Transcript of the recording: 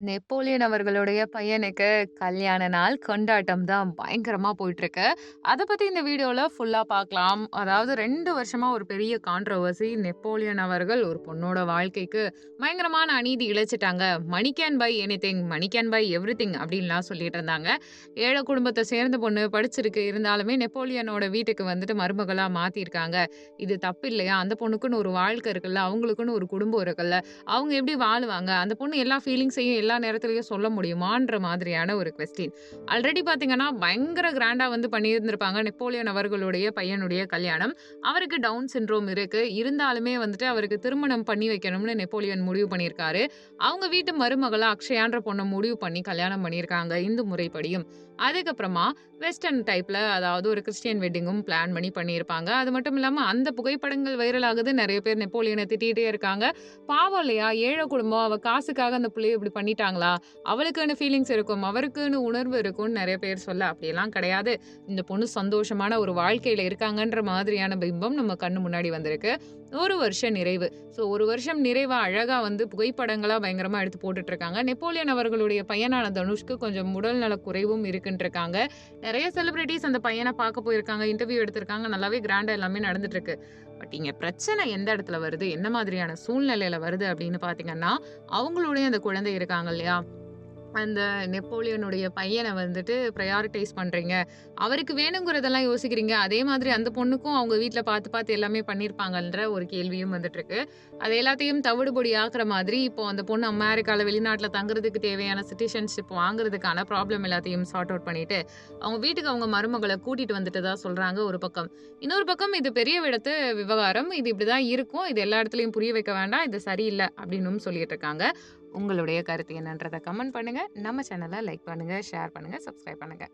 Napoleon அவர்களுடைய பையனுக்கு கல்யாண நாள் கொண்டாட்டம் தான் பயங்கரமா போயிட்டுருக்கு. அதை பத்தி இந்த வீடியோல ஃபுல்லா பார்க்கலாம். அதாவது ரெண்டு வருஷமா ஒரு பெரிய கான்ட்ரவர்சி நெப்போலியன் அவர்கள் ஒரு பொண்ணோட வாழ்க்கைக்கு பயங்கரமான அநீதி இழைச்சிட்டாங்க money can buy anything, money can buy everything அப்படின்லாம் சொல்லிட்டு இருந்தாங்க. ஏழை குடும்பத்தை சேர்ந்த பொண்ணு படிச்சிருக்கு. இருந்தாலுமே நெப்போலியனோட வீட்டுக்கு வந்துட்டு மருமகளா மாற்றிருக்காங்க இது தப்பு இல்லையா? அந்த பொண்ணுக்குன்னு ஒரு வாழ்க்கை இருக்குல்ல. அவங்களுக்குன்னு ஒரு குடும்பம் இருக்குல்ல. அவங்க எப்படி வாழுவாங்க? அந்த பொண்ணு எல்லா ஃபீலிங்ஸையும் எல்லா நேரத்துலையும் சொல்ல முடியுமான்ற மாதிரியான ஒரு கொஸ்டின். ஆல்ரெடி பார்த்தீங்கன்னா, பயங்கர கிராண்டாக வந்து பண்ணியிருந்திருப்பாங்க. நெப்போலியன் அவர்களுடைய பையனுடைய கல்யாணம். அவருக்கு டவுன் சின்ரோம் இருக்கு. இருந்தாலுமே வந்துட்டு அவருக்கு திருமணம் பண்ணி வைக்கணும்னு நெப்போலியன் முடிவு பண்ணியிருக்காரு. அவங்க வீட்டு மருமகளை அக்ஷயான்ற பொண்ணை முடிவு பண்ணி கல்யாணம் பண்ணியிருக்காங்க. இந்து முறைப்படியும். அதுக்கப்புறமா வெஸ்டர்ன் டைப்பில் அதாவது ஒரு கிறிஸ்டியன் வெட்டிங்கும் பிளான் பண்ணி பண்ணியிருப்பாங்க. அது மட்டும் இல்லாமல் அந்த புகைப்படங்கள் வைரல் ஆகுது. நெறைய பேர் நெப்போலியனை திட்டிகிட்டே இருக்காங்க. பாவம் இல்லையா? ஏழை குடும்பம். அவள் காசுக்காக அந்த புள்ளைய இப்படி பண்ணி பண்ணிட்டாங்களா? அவளுக்குன்னு ஃபீலிங்ஸ் இருக்கும். அவருக்குன்னு உணர்வு இருக்கும்னு நிறைய பேர் சொல்ல, அப்படியெல்லாம் கிடையாது. இந்த பொண்ணு சந்தோஷமான ஒரு வாழ்க்கையில் இருக்காங்கன்ற மாதிரியான பிம்பம் நம்ம கண்ணு முன்னாடி வந்திருக்கு. ஒரு வருஷம் நிறைவு. ஸோ ஒரு வருஷம் நிறைவாக அழகாக வந்து புகைப்படங்களாக பயங்கரமாக எடுத்து போட்டுட்ருக்காங்க நெப்போலியன் அவர்களுடைய பையனான தனுஷ்க்கு கொஞ்சம் உடல்நலக் குறைவும் இருக்குன்ட்ருக்காங்க நிறைய செலிப்ரிட்டிஸ் அந்த பையனை பார்க்க போயிருக்காங்க. இன்டர்வியூ எடுத்திருக்காங்க. நல்லாவே கிராண்டாக எல்லாமே நடந்துட்டுருக்கு பட் இங்கே பிரச்சனை எந்த இடத்துல வருது? என்ன மாதிரியான சூழ்நிலையில வருது அப்படின்னு பார்த்தீங்கன்னா, அவங்களுடைய அந்த குழந்தை இருக்காங்க இல்லையா? அந்த நெப்போலியனுடைய பையனை வந்துட்டு ப்ரையாரிட்டைஸ் பண்ணுறீங்க அவருக்கு வேணுங்கிறதெல்லாம் யோசிக்கிறீங்க. அதே மாதிரி அந்த பொண்ணுக்கும் அவங்க வீட்டில் பார்த்து, பார்த்து எல்லாமே பண்ணியிருப்பாங்கன்ற ஒரு கேள்வியும் வந்துட்டுருக்கு. அது எல்லாத்தையும் தவிடுபொடி ஆக்குற மாதிரி இப்போ அந்த பொண்ணு அமெரிக்காவில் வெளிநாட்டில் தங்குறதுக்கு தேவையான சிட்டிசன்ஷிப் வாங்குறதுக்கான ப்ராப்ளம் எல்லாத்தையும் சார்ட் அவுட் பண்ணிட்டு, அவங்க வீட்டுக்கு அவங்க மருமகளை கூட்டிகிட்டு வந்துட்டு தான் சொல்கிறாங்க ஒரு பக்கம். இன்னொரு பக்கம் இது பெரிய விடத்து விவகாரம். இது இப்படி தான் இருக்கும். இது எல்லா இடத்துலையும் புரிய வைக்க வேண்டாம். இது சரியில்லை அப்படின்னும் சொல்லிட்டு இருக்காங்க. உங்களுடைய கருத்து என்னன்றத கமெண்ட் பண்ணுங்கள் நம்ம சேனலை லைக் பண்ணுங்கள் ஷேர் பண்ணுங்கள் சப்ஸ்கிரைப் பண்ணுங்கள்